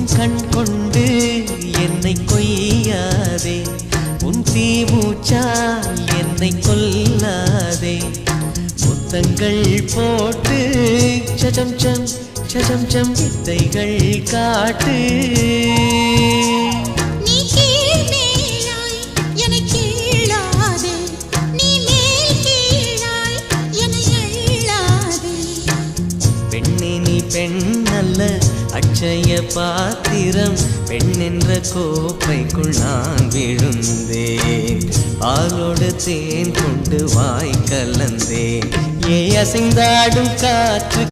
உன் கண் கொண்டு என்னை கொய்யாதே. உன் தீமூச்சால் என்னை கொல்லாதே. முத்தங்கள் போட்டு சஜம் சம் சஜம் சம் வித்தைகள் காட்டு. பெண் அல்ல அட்சய பாத்திரம் பெண் என்ற கோப்பைக்குள் நான் விழுந்தேன். பாலோடு தேன் கொண்டு வாய் கலந்தேன். ஏ அசைந்தாடும் காற்று